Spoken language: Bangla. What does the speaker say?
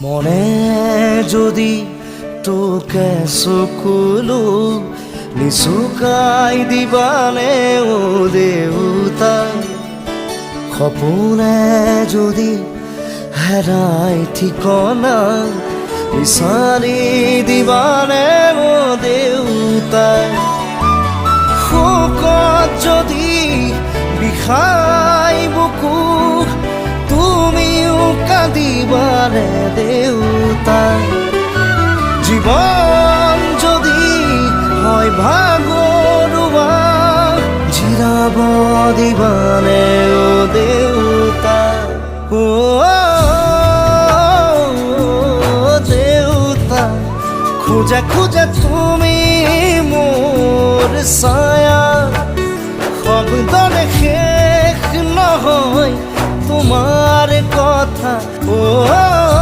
মনে যদি তোকে চকুলো নিচুকাই দিবানে ও দেউতা সপোনে যদি হেৰাই ঠিকনা বিচাৰি দিবানে ও দেউতাই শোকত যদি বিষাই দিবানে দেউতা জীবন যদি হয় ভাগৰুৱা জিৰাব দিবানে অ দেউতা অ দেউতা খোজা খোজা তুমি মোৰ ছায়া। শব্দ শেষ নহয় তোমাৰ কথা